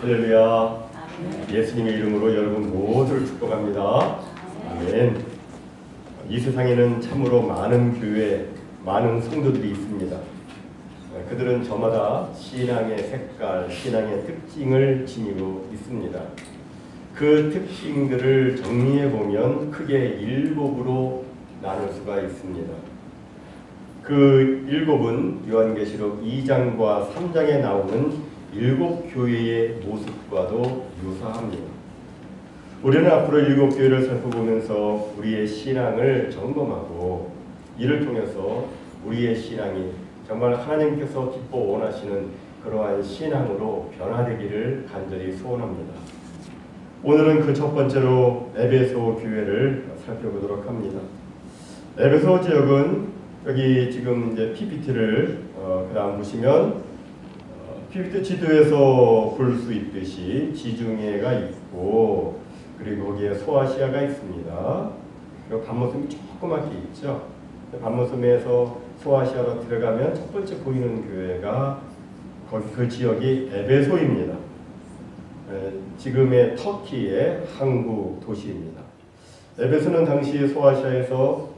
할렐루야. 예수님의 이름으로 여러분 모두를 축복합니다. 아멘. 이 세상에는 참으로 많은 교회, 많은 성도들이 있습니다. 그들은 저마다 신앙의 색깔, 신앙의 특징을 지니고 있습니다. 그 특징들을 정리해 보면 크게 일곱으로 나눌 수가 있습니다. 그 일곱은 요한계시록 2장과 3장에 나오는 일곱 교회의 모습과도 유사합니다. 우리는 앞으로 일곱 교회를 살펴보면서 우리의 신앙을 점검하고 이를 통해서 우리의 신앙이 정말 하나님께서 기뻐 원하시는 그러한 신앙으로 변화되기를 간절히 소원합니다. 오늘은 그 첫 번째로 에베소 교회를 살펴보도록 합니다. 에베소 지역은 여기 지금 이제 PPT를 어, 그다음 보시면 PPT 지도에서 볼 수 있듯이 지중해가 있고 그리고 거기에 소아시아가 있습니다. 그리고 반모섬이 조그맣게 있죠. 반모섬에서 소아시아로 들어가면 첫 번째 보이는 교회가 그 지역이 에베소입니다. 에, 지금의 터키의 항구 도시입니다. 에베소는 당시 소아시아에서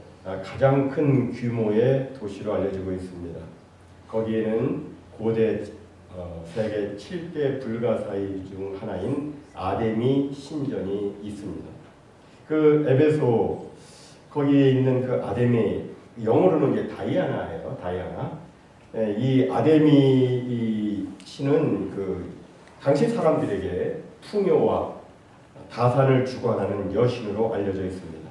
가장 큰 규모의 도시로 알려지고 있습니다. 거기에는 고대 어, 세계 7대 불가사의 중 하나인 아데미 신전이 있습니다. 그 에베소 거기에 있는 그 아데미 영어로는 이제 다이아나예요. 다이아나. 예, 이 아데미 신은 그 당시 사람들에게 풍요와 다산을 주관하는 여신으로 알려져 있습니다.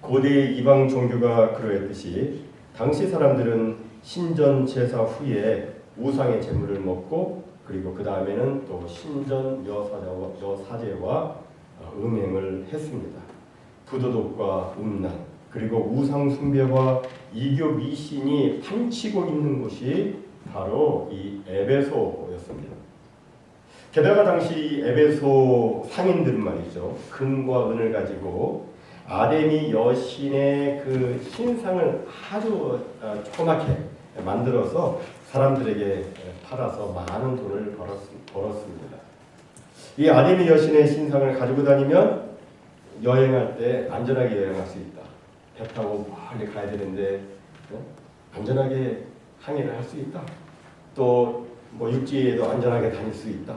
고대 이방 종교가 그러했듯이 당시 사람들은 신전 제사 후에 우상의 제물을 먹고 그리고 그 다음에는 또 신전 여사제와, 여사제와 음행을 했습니다. 부도덕과 음란 그리고 우상 숭배와 이교 미신이 판치고 있는 곳이 바로 이 에베소였습니다. 게다가 당시 에베소 상인들은 말이죠 금과 은을 가지고 아데미 여신의 그 신상을 아주 어, 조그맣게 만들어서 사람들에게 팔아서 많은 돈을 벌었습니다. 이 아데미 여신의 신상을 가지고 다니면 여행할 때 안전하게 여행할 수 있다. 배 타고 멀리 가야 되는데 안전하게 항해를 할 수 있다. 또 뭐 육지에도 안전하게 다닐 수 있다.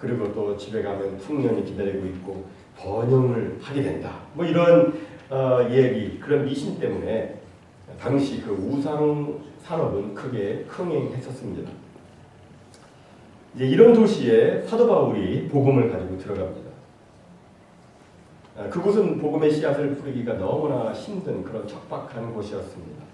그리고 또 집에 가면 풍년이 기다리고 있고 번영을 하게 된다. 뭐 이런 어, 얘기 그런 미신 때문에 당시 그 우상 산업은 크게 흥행했었습니다. 이제 이런 도시에 사도 바울이 복음을 가지고 들어갑니다. 아, 그곳은 복음의 씨앗을 뿌리기가 너무나 힘든 그런 척박한 곳이었습니다.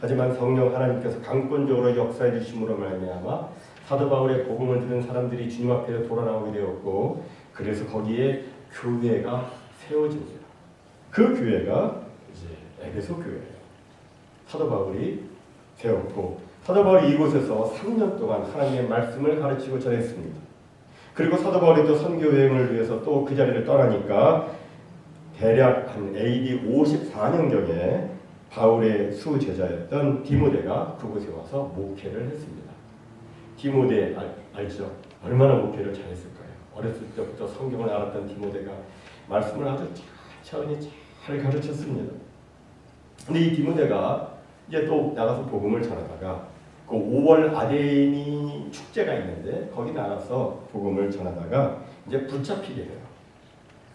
하지만 성령 하나님께서 강권적으로 역사해 주심으로 말미암아 사도 바울의 복음을 들은 사람들이 주님 앞에 돌아나오게 되었고 그래서 거기에 교회가 세워집니다. 그 교회가 이제 에베소 교회예요. 사도 바울이 세웠고 사도 바울이 이곳에서 3년 동안 하나님의 말씀을 가르치고 전했습니다. 그리고 사도 바울이 또 선교 여행을 위해서 또 그 자리를 떠나니까 대략 한 AD 54년경에 바울의 수 제자였던 디모데가 그곳에 와서 목회를 했습니다. 디모데 알, 알죠? 얼마나 목회를 잘했을까요? 어렸을 때부터 성경을 알았던 디모데가 말씀을 아주 천천히 잘 가르쳤습니다. 근데 이 디모데가 이제 또 나가서 복음을 전하다가 그 5월 아데니 축제가 있는데 거기 나가서 복음을 전하다가 이제 붙잡히게 돼요.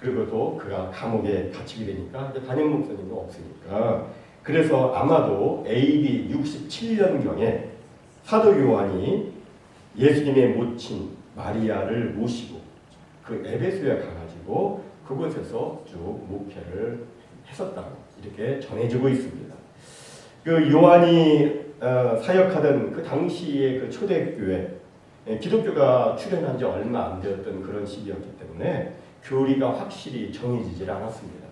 그리고 또 그가 감옥에 갇히게 되니까 이제 담임 목사님도 없으니까 그래서 아마도 AD 67년경에 사도 요한이 예수님의 모친 마리아를 모시고 그 에베소에 가가지고 그곳에서 쭉 목회를 했었다고 이렇게 전해지고 있습니다. 그 요한이 어, 사역하던 그 당시의 그 초대교회 예, 기독교가 출현한 지 얼마 안 되었던 그런 시기였기 때문에 교리가 확실히 정해지질 않았습니다.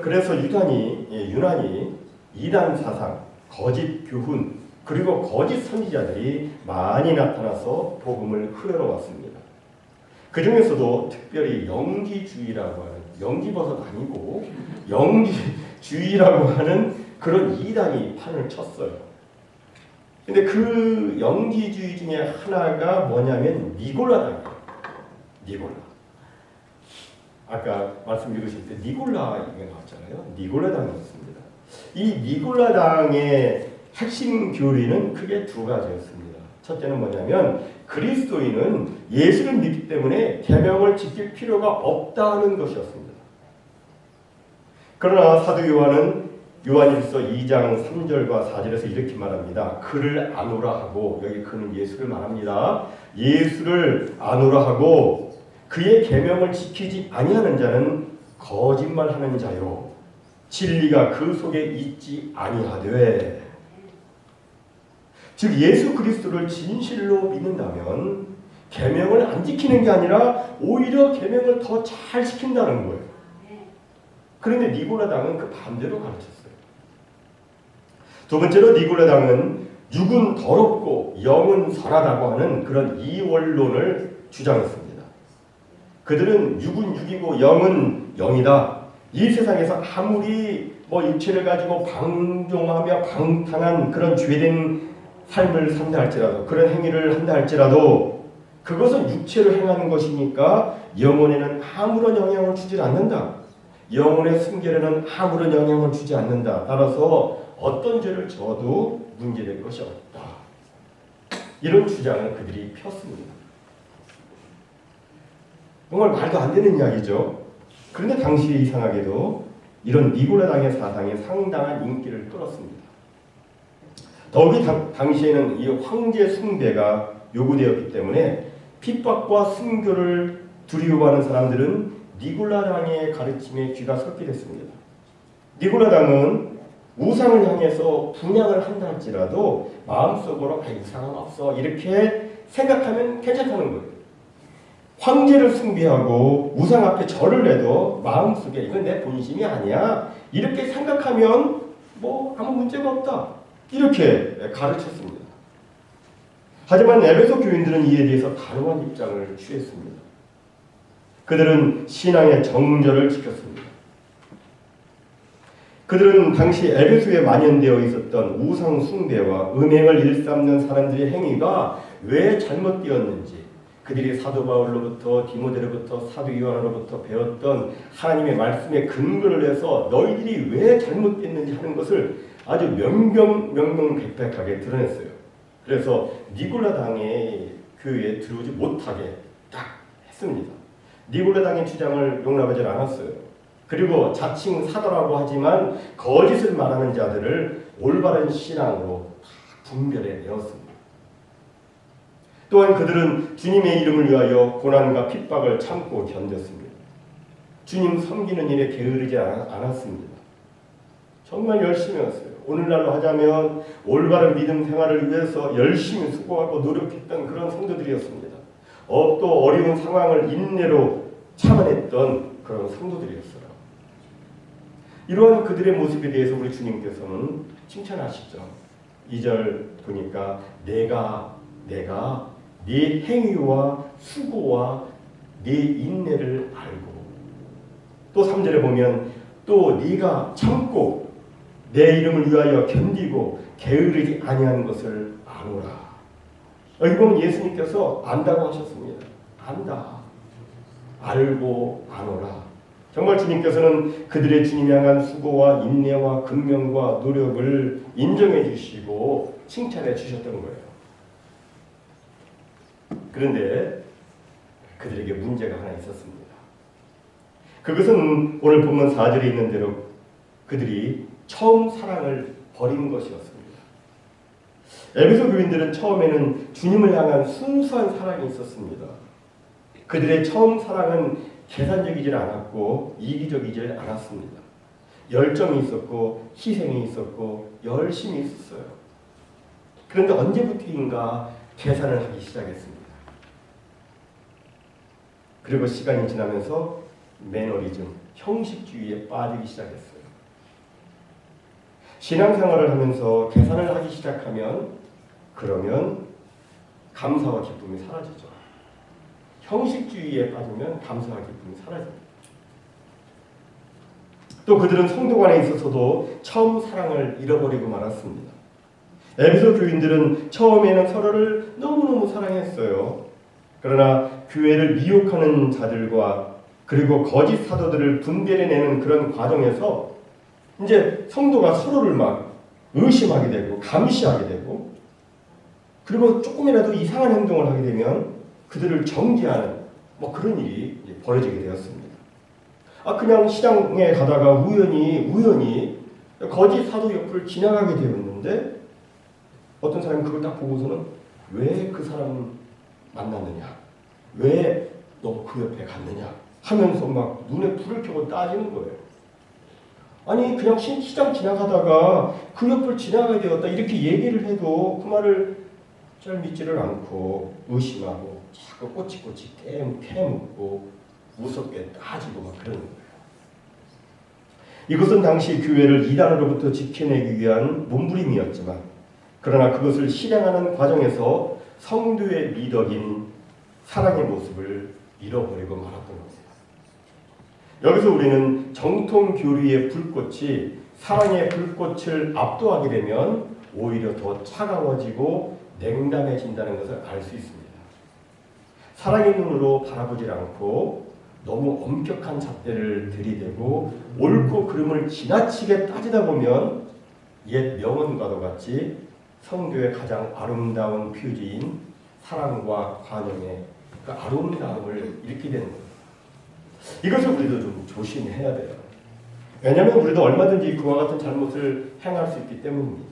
그래서 유단이 예, 유난히 이단 사상, 거짓 교훈 그리고 거짓 선지자들이 많이 나타나서 복음을 흘러왔습니다. 그 중에서도 특별히 영기주의라고 하는 영기버섯 아니고 영기주의라고 하는 그런 이단이 판을 쳤어요. 근데 그 영지주의 중에 하나가 뭐냐면 니골라당이에요. 니골라. 아까 말씀 읽으실 때 니골라 이게 나왔잖아요. 니골라당이었습니다. 이 니골라당의 핵심 교리는 크게 두 가지였습니다. 첫째는 뭐냐면 그리스도인은 예수를 믿기 때문에 계명을 지킬 필요가 없다는 것이었습니다. 그러나 사도 요한은 요한일서 2장 3절과 4절에서 이렇게 말합니다. 그를 아노라 하고 여기 그는 예수를 말합니다. 예수를 아노라 하고 그의 계명을 지키지 아니하는 자는 거짓말하는 자요 진리가 그 속에 있지 아니하되 즉 예수 그리스도를 진실로 믿는다면 계명을 안 지키는 게 아니라 오히려 계명을 더 잘 지킨다는 거예요. 그런데 니고라당은 그 반대로 가르쳤어요. 두 번째로 니고라당은 육은 더럽고 영은 선하다고 하는 그런 이원론을 주장했습니다. 그들은 육은 육이고 영은 영이다. 이 세상에서 아무리 뭐 육체를 가지고 방종하며 방탕한 그런 죄된 삶을 산다 할지라도 그런 행위를 한다 할지라도 그것은 육체로 행하는 것이니까 영혼에는 아무런 영향을 주지 않는다. 영혼의 순결에는 아무런 영향을 주지 않는다. 따라서 어떤 죄를 져도 문제될 것이 없다. 이런 주장을 그들이 폈습니다. 정말 말도 안 되는 이야기죠. 그런데 당시에 이상하게도 이런 니골라당의 사상이 상당한 인기를 끌었습니다. 더욱이 당, 당시에는 이 황제 숭배가 요구되었기 때문에 핍박과 순교를 두려워하는 사람들은 니골라당의 가르침에 귀가 섞게 됐습니다. 니골라당은 우상을 향해서 분양을 한다 할지라도 마음속으로 아, 이 상은 없어 이렇게 생각하면 괜찮다는 거예요. 황제를 숭배하고 우상 앞에 절을 해도 마음속에 이건 내 본심이 아니야 이렇게 생각하면 뭐 아무 문제가 없다 이렇게 가르쳤습니다. 하지만 에베소 교인들은 이에 대해서 단호한 입장을 취했습니다. 그들은 신앙의 정절을 지켰습니다. 그들은 당시 에베소에 만연되어 있었던 우상 숭배와 음행을 일삼는 사람들의 행위가 왜 잘못되었는지 그들이 사도 바울로부터 디모데로부터 사도 요한으로부터 배웠던 하나님의 말씀에 근거를 해서 너희들이 왜 잘못됐는지 하는 것을 아주 명명 명명백백하게 드러냈어요. 그래서 니골라 당의 교회에 들어오지 못하게 딱 했습니다. 니골라 당의 주장을 용납하지 않았어요. 그리고 자칭 사도라고 하지만 거짓을 말하는 자들을 올바른 신앙으로 분별해 내었습니다. 또한 그들은 주님의 이름을 위하여 고난과 핍박을 참고 견뎠습니다. 주님 섬기는 일에 게으르지 않았습니다. 정말 열심히 했어요. 오늘날로 하자면 올바른 믿음 생활을 위해서 열심히 수고하고 노력했던 그런 성도들이었습니다. 어, 또 어려운 상황을 인내로 참아냈던 그런 성도들이었어요. 이러한 그들의 모습에 대해서 우리 주님께서는 칭찬하시죠. 2절 보니까 내가 내가 네 행위와 수고와 네 인내를 알고 또 3절에 보면 또 네가 참고 내 이름을 위하여 견디고 게으르지 아니하는 것을 아노라. 여기 보면 예수님께서 안다고 하셨습니다. 안다. 알고 아노라. 정말 주님께서는 그들의 주님 향한 수고와 인내와 근명과 노력을 인정해 주시고 칭찬해 주셨던 거예요. 그런데 그들에게 문제가 하나 있었습니다. 그것은 오늘 본문 4절에 있는 대로 그들이 처음 사랑을 버린 것이었습니다. 에베소 교인들은 처음에는 주님을 향한 순수한 사랑이 있었습니다. 그들의 처음 사랑은 계산적이질 않았고 이기적이질 않았습니다. 열정이 있었고 희생이 있었고 열심히 있었어요. 그런데 언제부터인가 계산을 하기 시작했습니다. 그리고 시간이 지나면서 매너리즘, 형식주의에 빠지기 시작했어요. 신앙생활을 하면서 계산을 하기 시작하면 그러면 감사와 기쁨이 사라지죠. 형식주의에 빠지면 감사와 기쁨이 사라집니다. 또 그들은 성도 간에 있어서도 처음 사랑을 잃어버리고 말았습니다. 에베소 교인들은 처음에는 서로를 너무너무 사랑했어요. 그러나 교회를 미혹하는 자들과 그리고 거짓 사도들을 분별해내는 그런 과정에서 이제 성도가 서로를 막 의심하게 되고 감시하게 되고 그리고 조금이라도 이상한 행동을 하게 되면 그들을 정지하는 뭐 그런 일이 벌어지게 되었습니다. 아 그냥 시장에 가다가 우연히 우연히 거짓 사도 옆을 지나가게 되었는데 어떤 사람이 그걸 딱 보고서는 왜 그 사람 만났느냐 왜 너 그 옆에 갔느냐 하면서 막 눈에 불을 켜고 따지는 거예요. 아니 그냥 시- 시장 지나가다가 그 옆을 지나가게 되었다 이렇게 얘기를 해도 그 말을 잘 믿지를 않고 의심하고 자꾸 꼬치꼬치 깨, 캐묻고 무섭게 따지고 막 그러는 거예요. 이것은 당시 교회를 이단으로부터 지켜내기 위한 몸부림이었지만 그러나 그것을 실행하는 과정에서 성도의 미덕인 사랑의 모습을 잃어버리고 말았던 것입니다. 여기서 우리는 정통 교리의 불꽃이 사랑의 불꽃을 압도하게 되면 오히려 더 차가워지고 냉담해진다는 것을 알 수 있습니다. 사랑의 눈으로 바라보질 않고 너무 엄격한 잣대를 들이대고 옳고 그름을 지나치게 따지다 보면 옛 명언과도 같이 성교의 가장 아름다운 표지인 사랑과 관용의 그 아름다움을 잃게 되는 거예요. 이것을 우리도 좀 조심해야 돼요. 왜냐하면 우리도 얼마든지 그와 같은 잘못을 행할 수 있기 때문입니다.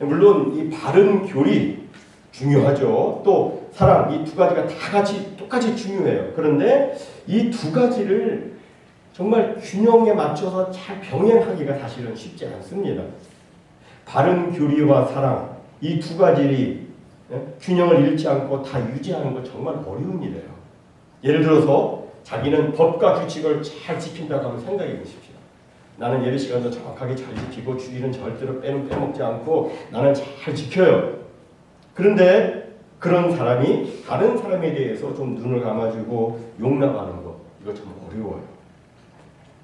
물론 이 바른 교리 중요하죠. 또 사랑 이 두 가지가 다 같이 똑같이 중요해요. 그런데 이 두 가지를 정말 균형에 맞춰서 잘 병행하기가 사실은 쉽지 않습니다. 바른 교리와 사랑 이 두 가지 예? 균형을 잃지 않고 다 유지하는 건 정말 어려운 일이에요. 예를 들어서 자기는 법과 규칙을 잘 지킨다고 한번 생각해 보십시오. 나는 예배 시간도 정확하게 잘 지키고 주일은 절대로 빼는 빼먹지 않고 나는 잘 지켜요. 그런데 그런 사람이 다른 사람에 대해서 좀 눈을 감아주고 용납하는 거 이거 참 어려워요.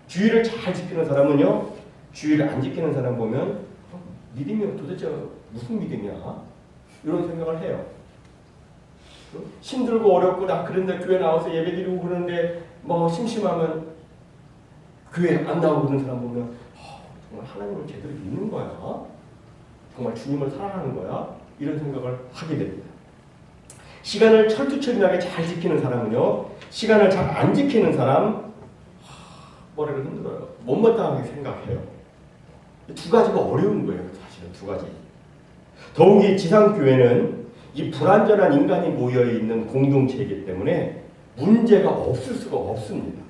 주의를 잘 지키는 사람은요, 주의를 안 지키는 사람 보면 어, 믿음이 도대체 무슨 믿음이야? 이런 생각을 해요. 어? 힘들고 어렵고 나 그런데 교회 나와서 예배 드리고 그러는데 뭐 심심하면 교회 안 나오고 그런 사람 보면 어, 정말 하나님을 제대로 믿는 거야? 정말 주님을 사랑하는 거야? 이런 생각을 하게 됩니다. 시간을 철두철미하게 잘 지키는 사람은요, 시간을 잘 안 지키는 사람, 하, 머리가 힘들어요. 못마땅하게 생각해요. 두 가지가 어려운 거예요, 사실은 두 가지. 더욱이 지상교회는 이 불완전한 인간이 모여 있는 공동체이기 때문에 문제가 없을 수가 없습니다.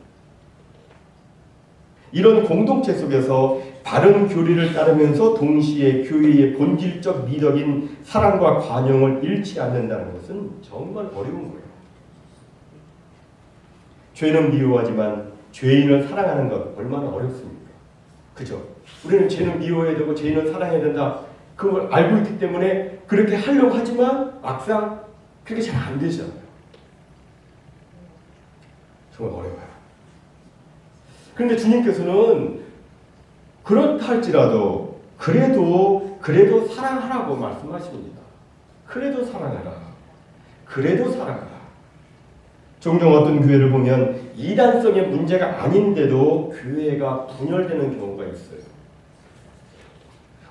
이런 공동체 속에서 바른 교리를 따르면서 동시에 교회의 본질적 미덕인 사랑과 관용을 잃지 않는다는 것은 정말 어려운 거예요. 죄는 미워하지만 죄인을 사랑하는 것 얼마나 어렵습니까? 그죠? 우리는 죄는 미워해야 되고 죄인을 사랑해야 된다. 그걸 알고 있기 때문에 그렇게 하려고 하지만 막상 그렇게 잘 안 되잖아요. 정말 어려워요. 그런데 주님께서는 그렇다 할지라도 그래도 그래도 사랑하라고 말씀하십니다. 그래도 사랑하라. 그래도 사랑하라. 종종 어떤 교회를 보면 이단성의 문제가 아닌데도 교회가 분열되는 경우가 있어요.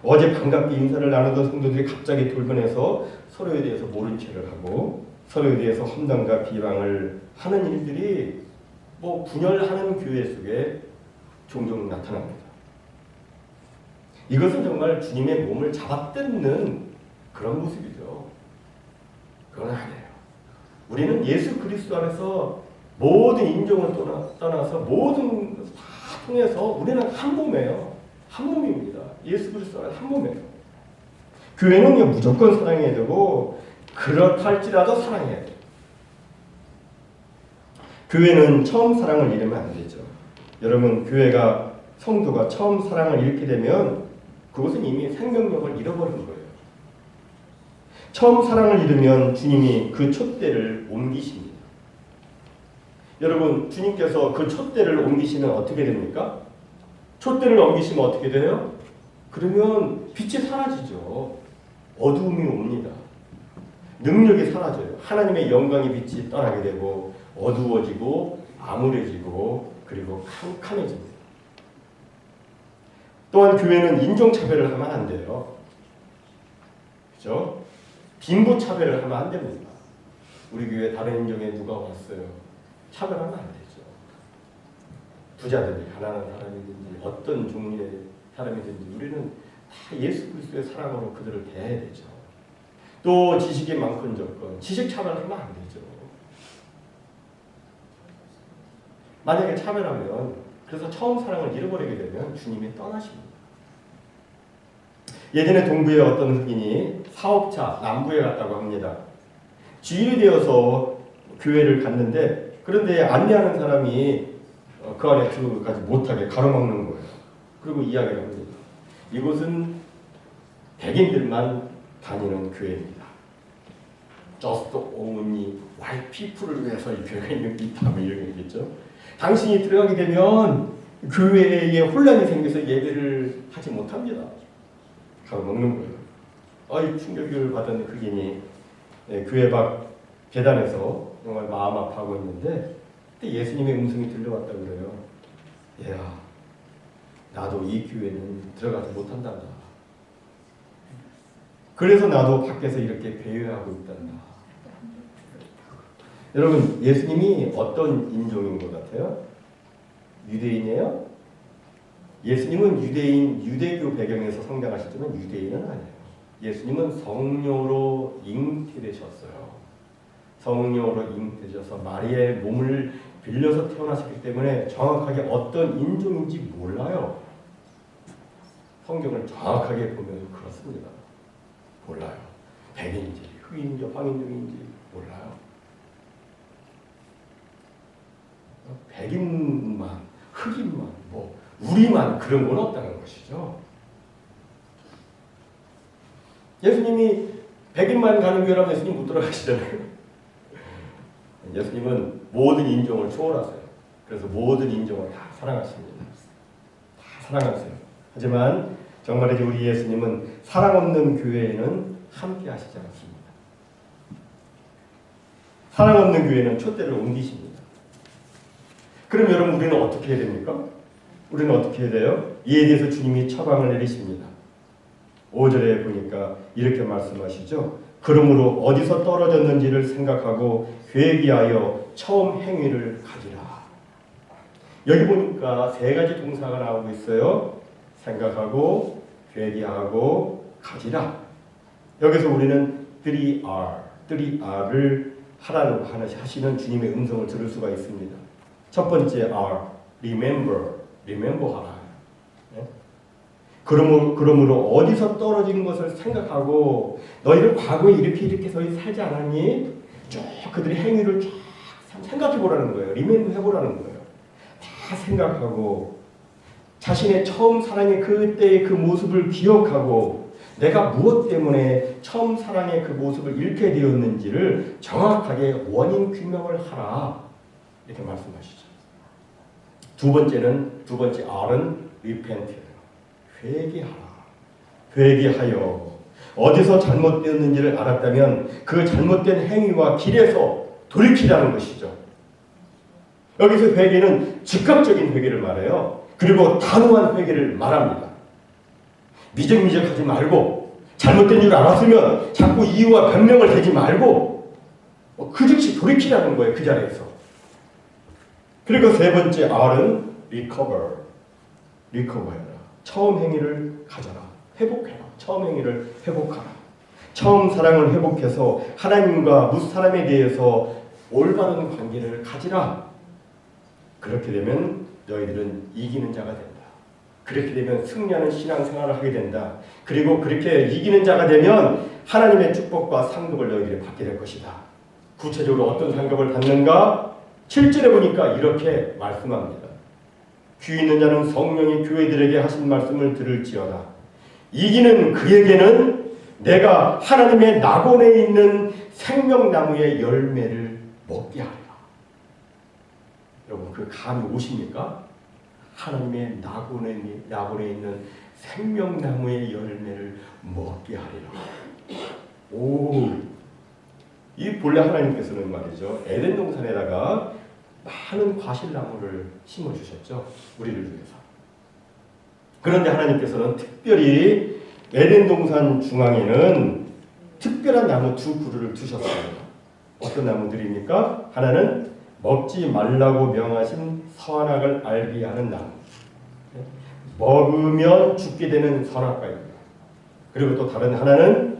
어제 반갑게 인사를 나누던 성도들이 갑자기 돌변해서 서로에 대해서 모른 체를 하고 서로에 대해서 험담과 비방을 하는 일들이 뭐 분열하는 교회 속에 종종 나타납니다. 이것은 정말 주님의 몸을 잡아뜯는 그런 모습이죠. 그건 아니에요. 우리는 예수 그리스도 안에서 모든 인종을 떠나, 떠나서 모든 다 통해서 우리는 한 몸이에요. 한 몸입니다. 예수 그리스도 안에 한 몸이에요. 교회는요 무조건 사랑해야 되고 그렇다 할지라도 사랑해야 돼요. 교회는 처음 사랑을 잃으면 안 되죠. 여러분 교회가 성도가 처음 사랑을 잃게 되면 그것은 이미 생명력을 잃어버린 거예요. 처음 사랑을 잃으면 주님이 그 촛대를 옮기십니다. 여러분 주님께서 그 촛대를 옮기시면 어떻게 됩니까? 촛대를 옮기시면 어떻게 돼요? 그러면 빛이 사라지죠. 어두움이 옵니다. 능력이 사라져요. 하나님의 영광의 빛이 떠나게 되고 어두워지고 암울해지고 그리고 캄캄해집니다. 또한 교회는 인종차별을 하면 안 돼요. 그죠? 빈부차별을 하면 안 됩니다. 우리 교회 다른 인종에 누가 왔어요? 차별하면 안 되죠. 부자든지 가난한 사람이든지 어떤 종류의 사람이든지 우리는 다 예수 그리스도의 사랑으로 그들을 대해야 되죠. 또 지식이 많건 적건 지식 차별하면 안 되죠. 만약에 차별하면 그래서 처음 사랑을 잃어버리게 되면 주님이 떠나십니다. 예전에 동부에 어떤 흑인이 사업차 남부에 갔다고 합니다. 주일이 되어서 교회를 갔는데 그런데 안내하는 사람이 어, 그 안에 들어가지 못하게 가로막는 거예요. 그리고 이야기를 합니다. 이곳은 백인들만 다니는 교회입니다. Just only white people을 위해서 이 교회가 있다 뭐 이런 얘기겠죠. 당신이 들어가게 되면 교회에 혼란이 생겨서 예배를 하지 못합니다. 가로막는 거예요. 아이 충격을 받은 흑인이 예, 교회 밖 계단에서 정말 마음 아파하고 있는데 그때 예수님의 음성이 들려왔다 그래요. 얘야, 나도 이 교회는 들어가지 못한단다. 그래서 나도 밖에서 이렇게 배회하고 있단다. 여러분, 예수님이 어떤 인종인 것 같아요? 유대인이에요? 예수님은 유대인, 유대교 배경에서 성장하셨지만 유대인은 아니에요. 예수님은 성녀로 잉태되셨어요. 성녀로 잉태되셔서 마리아의 몸을 빌려서 태어나셨기 때문에 정확하게 어떤 인종인지 몰라요. 성경을 정확하게 보면 그렇습니다. 몰라요. 백인인지 흑인인지 황인종인지 몰라요. 백인만 흑인만 뭐 우리만 그런 건 없다는 것이죠. 예수님이 백인만 가는 교회라면 예수님 못 들어가시잖아요. 예수님은 모든 인종을 초월하세요. 그래서 모든 인종을 다 사랑하십니다. 다 사랑하세요. 하지만 정말이지 우리 예수님은 사랑 없는 교회에는 함께 하시지 않습니다. 사랑 없는 교회는 촛대를 옮기십니다. 그럼 여러분 우리는 어떻게 해야 됩니까? 우리는 어떻게 해야 돼요? 이에 대해서 주님이 처방을 내리십니다. 5절에 보니까 이렇게 말씀하시죠. 그러므로 어디서 떨어졌는지를 생각하고 회개하여 처음 행위를 가지라. 여기 보니까 세 가지 동사가 나오고 있어요. 생각하고 회개하고 가지라. 여기서 우리는 3R, 3R을 하라는 하시는 주님의 음성을 들을 수가 있습니다. 첫 번째 R, remember, remember 하라. 네? 그러므로, 그러므로 어디서 떨어진 것을 생각하고 너희들 과거에 이렇게 이렇게 서 살지 않았니? 쭉 그들의 행위를 쫙 생각해 보라는 거예요. 리멤버 해보라는 거예요. 다 생각하고 자신의 처음 사랑의 그때의 그 모습을 기억하고 내가 무엇 때문에 처음 사랑의 그 모습을 잃게 되었는지를 정확하게 원인 규명을 하라 이렇게 말씀하시죠. 두 번째는 두 번째 R은 repent예요. 회개하라. 회개하여 어디서 잘못되었는지를 알았다면 그 잘못된 행위와 길에서 돌이키라는 것이죠. 여기서 회개는 즉각적인 회개를 말해요. 그리고 단호한 회개를 말합니다. 미적미적하지 말고 잘못된 줄 알았으면 자꾸 이유와 변명을 대지 말고 그 즉시 돌이키라는 거예요. 그 자리에서. 그리고 세 번째 R은 recover. recover해라. 처음 행위를 가져라. 회복해라. 처음 행위를 회복하라. 처음 사랑을 회복해서 하나님과 무 사람에 대해서 올바른 관계를 가지라. 그렇게 되면 너희들은 이기는 자가 된다. 그렇게 되면 승리하는 신앙생활을 하게 된다. 그리고 그렇게 이기는 자가 되면 하나님의 축복과 상급을 너희들이 받게 될 것이다. 구체적으로 어떤 상급을 받는가? 7절에 보니까 이렇게 말씀합니다. 귀 있는 자는 성령이 교회들에게 하신 말씀을 들을지어다. 이기는 그에게는 내가 하나님의 낙원에 있는 생명나무의 열매를 먹게 하리라. 여러분 그 감이 오십니까? 하나님의 낙원에, 낙원에 있는 생명나무의 열매를 먹게 하리라. 오, 이 본래 하나님께서는 말이죠 에덴 동산에다가 많은 과실나무를 심어 주셨죠 우리를 위해서. 그런데 하나님께서는 특별히 에덴 동산 중앙에는 특별한 나무 두 그루를 두셨어요. 어떤 나무들입니까? 하나는 먹지 말라고 명하신 선악을 알게 하는 나무. 먹으면 죽게 되는 선악과입니다. 그리고 또 다른 하나는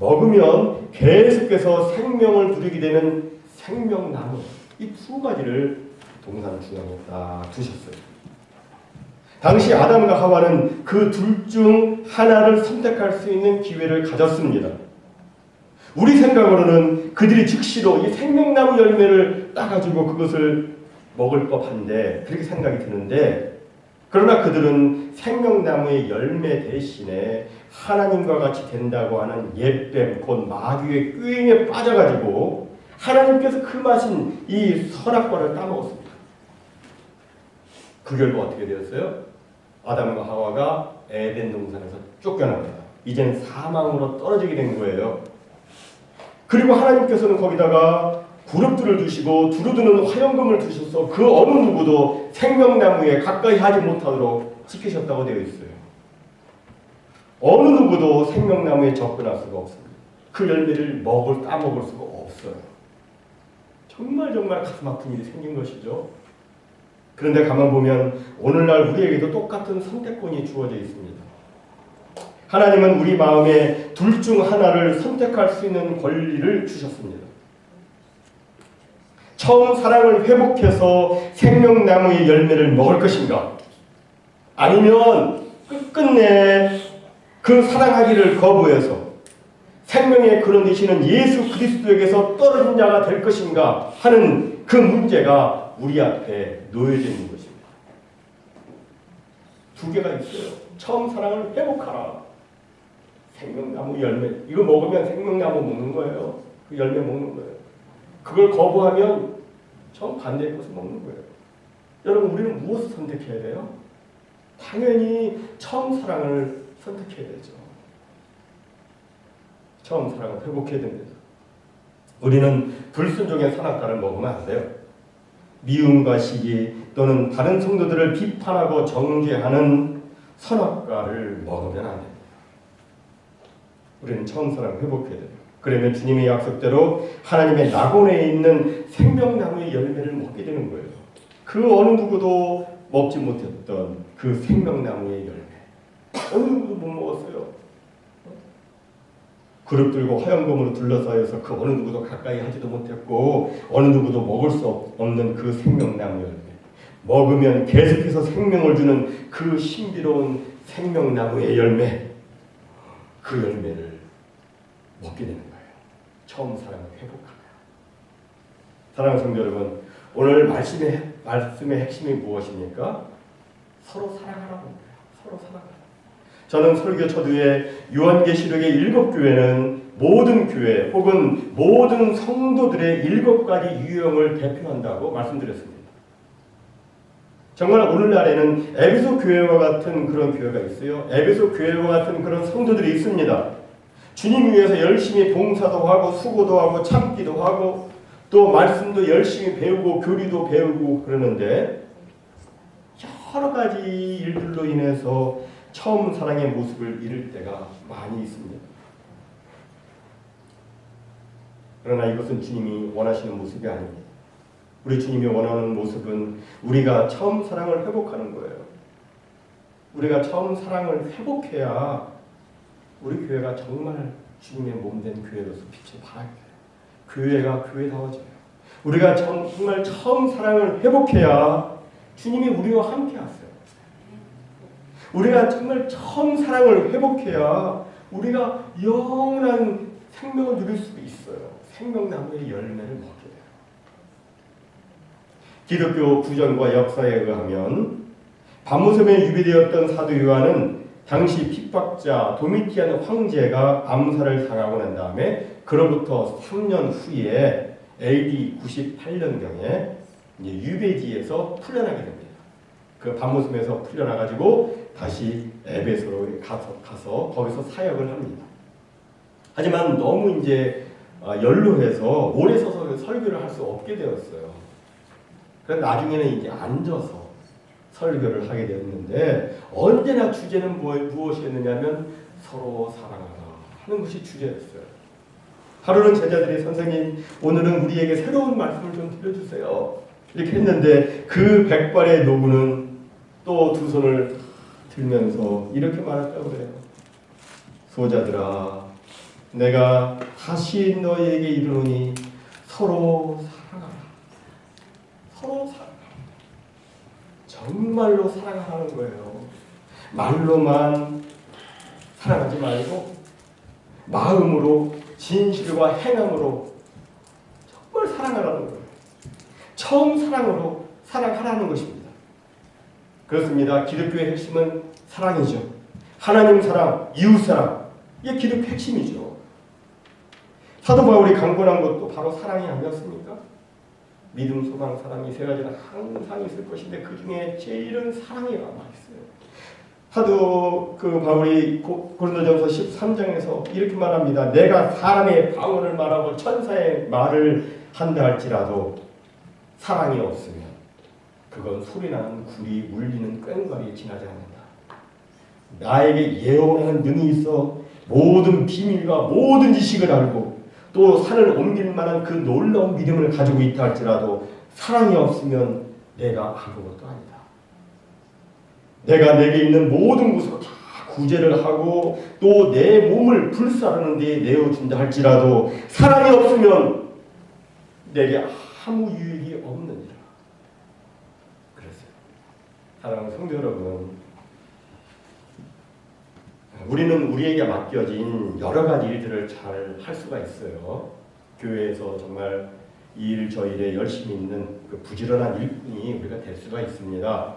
먹으면 계속해서 생명을 부르게 되는 생명나무. 이 두 가지를 동산 중앙에 딱 두셨어요. 당시 아담과 하와는 그 둘 중 하나를 선택할 수 있는 기회를 가졌습니다. 우리 생각으로는 그들이 즉시로 이 생명나무 열매를 따가지고 그것을 먹을 법한데 그렇게 생각이 드는데 그러나 그들은 생명나무의 열매 대신에 하나님과 같이 된다고 하는 옛뱀 곧 마귀의 꾀임에 빠져가지고 하나님께서 금하신 이 선악과를 따먹었습니다. 그 결과 어떻게 되었어요? 아담과 하와가 에덴 동산에서 쫓겨납니다. 이젠 사망으로 떨어지게 된 거예요. 그리고 하나님께서는 거기다가 그룹들을 두시고 두루두는 화염금을 두셔서 그 어느 누구도 생명나무에 가까이 하지 못하도록 지키셨다고 되어 있어요. 어느 누구도 생명나무에 접근할 수가 없습니다. 그 열매를 먹을 따먹을 수가 없어요. 정말 정말 가슴 아픈 일이 생긴 것이죠. 그런데 가만 보면 오늘날 우리에게도 똑같은 선택권이 주어져 있습니다. 하나님은 우리 마음에 둘 중 하나를 선택할 수 있는 권리를 주셨습니다. 처음 사랑을 회복해서 생명나무의 열매를 먹을 것인가? 아니면 끝끝내 그 사랑하기를 거부해서 생명의 근원 되시는 예수 그리스도에게서 떨어진 자가 될 것인가 하는 그 문제가 우리 앞에 놓여져 있는 것입니다. 두 개가 있어요. 처음 사랑을 회복하라. 생명나무 열매. 이거 먹으면 생명나무 먹는 거예요. 그 열매 먹는 거예요. 그걸 거부하면 정 반대의 것을 먹는 거예요. 여러분 우리는 무엇을 선택해야 돼요? 당연히 처음 사랑을 선택해야 되죠. 처음 사랑을 회복해야 됩니다. 우리는 불순종의 선악과를 먹으면 안 돼요. 미움과 시기 또는 다른 성도들을 비판하고 정죄하는 선악과를 먹으면 안 됩니다. 우리는 처음 사랑을 회복해야 돼요. 그러면 주님의 약속대로 하나님의 낙원에 있는 생명나무의 열매를 먹게 되는 거예요. 그 어느 누구도 먹지 못했던 그 생명나무의 열매. 어느 누구도 못 먹었어요. 그룹들과 화염검으로 둘러싸여서 그 어느 누구도 가까이 하지도 못했고 어느 누구도 먹을 수 없는 그 생명나무 열매. 먹으면 계속해서 생명을 주는 그 신비로운 생명나무의 열매. 그 열매를 먹게 되는 거예요. 처음 사랑을 회복하며. 사랑하는 성도 여러분, 오늘 말씀의 말씀의 핵심이 무엇입니까? 서로 사랑하라고. 서로 사랑하라. 저는 설교 초두에 요한계시록의 일곱 교회는 모든 교회 혹은 모든 성도들의 일곱 가지 유형을 대표한다고 말씀드렸습니다. 정말 오늘날에는 에베소 교회와 같은 그런 교회가 있어요. 에베소 교회와 같은 그런 성도들이 있습니다. 주님 위해서 열심히 봉사도 하고 수고도 하고 참기도 하고 또 말씀도 열심히 배우고 교리도 배우고 그러는데 여러 가지 일들로 인해서 처음 사랑의 모습을 잃을 때가 많이 있습니다. 그러나 이것은 주님이 원하시는 모습이 아닙니다. 우리 주님이 원하는 모습은 우리가 처음 사랑을 회복하는 거예요. 우리가 처음 사랑을 회복해야 우리 교회가 정말 주님의 몸된 교회로서 빛을 발하게 돼요. 교회가 교회다워져요. 우리가 정말 처음 사랑을 회복해야 주님이 우리와 함께 하세요. 우리가 정말 처음 사랑을 회복해야 우리가 영원한 생명을 누릴 수 있어요. 생명나무의 열매를 먹게 돼요. 기독교 구전과 역사에 의하면 밤무섬에 유배되었던 사도 요한은 당시 핍박자 도미티안 황제가 암살을 당하고 난 다음에 그로부터 3년 후에 AD 98년경에 유배지에서 풀려나게 됩니다. 그 밤모섬에서 풀려나가지고 다시 에베소로 가서, 가서 거기서 사역을 합니다. 하지만 너무 이제 아, 연로해서 오래 서서 설교를 할 수 없게 되었어요. 그래서 나중에는 이제 앉아서 설교를 하게 되었는데 언제나 주제는 뭐, 무엇이었느냐면 서로 사랑하라 하는 것이 주제였어요. 하루는 제자들이 선생님 오늘은 우리에게 새로운 말씀을 좀 들려주세요. 이렇게 했는데 그 백발의 노부는 또 두 손을 들면서 이렇게 말했다고 그래요. 소자들아 내가 다시 너희에게 이르노니 서로 사랑하라. 서로 사랑하라. 정말로 사랑하라는 거예요. 말로만 사랑하지 말고 마음으로 진실과 행함으로 정말 사랑하라는 거예요. 처음 사랑으로 사랑하라는 것입니다. 그렇습니다. 기독교의 핵심은 사랑이죠. 하나님 사랑, 이웃 사랑. 이게 기독교 핵심이죠. 사도 바울이 강권한 것도 바로 사랑이 아니었습니까? 믿음, 소망, 사랑 이 세 가지는 항상 있을 것인데 그 중에 제일은 사랑이 남아 있어요. 사도 그 바울이 고- 고린도전서 13장에서 이렇게 말합니다. 내가 사람의 방언을 말하고 천사의 말을 한다 할지라도 사랑이 없으면 그건 소리나는 구리 울리는 꽹과리에 지나지 않는다. 나에게 예언하는 능이 있어 모든 비밀과 모든 지식을 알고 또 산을 옮길 만한 그 놀라운 믿음을 가지고 있다 할지라도 사랑이 없으면 내가 아무것도 아니다. 내가 내게 있는 모든 것을 다 구제를 하고 또 내 몸을 불사르는 데 내어준다 할지라도 사랑이 없으면 내게 아무 유익이 없느니라. 그랬어요. 사랑하는 성도 여러분, 우리는 우리에게 맡겨진 여러 가지 일들을 잘 할 수가 있어요. 교회에서 정말 이 일 저 일에 열심히 있는 그 부지런한 일꾼이 우리가 될 수가 있습니다.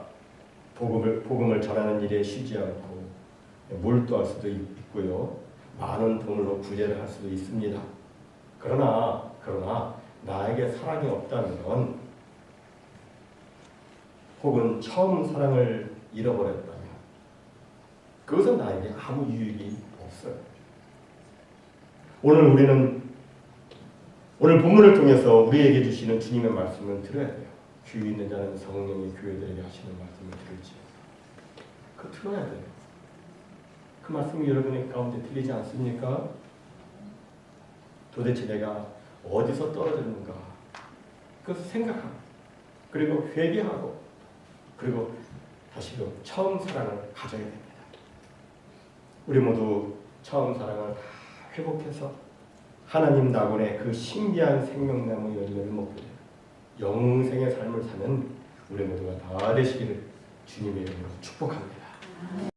복음을 복음을 전하는 일에 쉬지 않고 몰두할 수도 있고요. 많은 돈으로 구제를 할 수도 있습니다. 그러나 그러나 나에게 사랑이 없다면 혹은 처음 사랑을 잃어버렸다면 그것은 나에게 아무 유익이 없어요. 오늘 우리는 오늘 본문을 통해서 우리에게 주시는 주님의 말씀을 들어야 돼요. 귀 있는 자는 성령이 교회들에게 하시는 말씀을 들을지. 그 들어야 돼요. 그 말씀이 여러분의 가운데 들리지 않습니까? 도대체 내가 어디서 떨어졌는가? 그것을 생각하고 그리고 회개하고 그리고 다시금 처음 사랑을 가져야 됩니다. 우리 모두 처음 사랑을 다 회복해서 하나님 낙원의 그 신비한 생명나무 열매를 먹게. 영생의 삶을 사는 우리 모두가 다 되시기를 주님의 이름으로 축복합니다.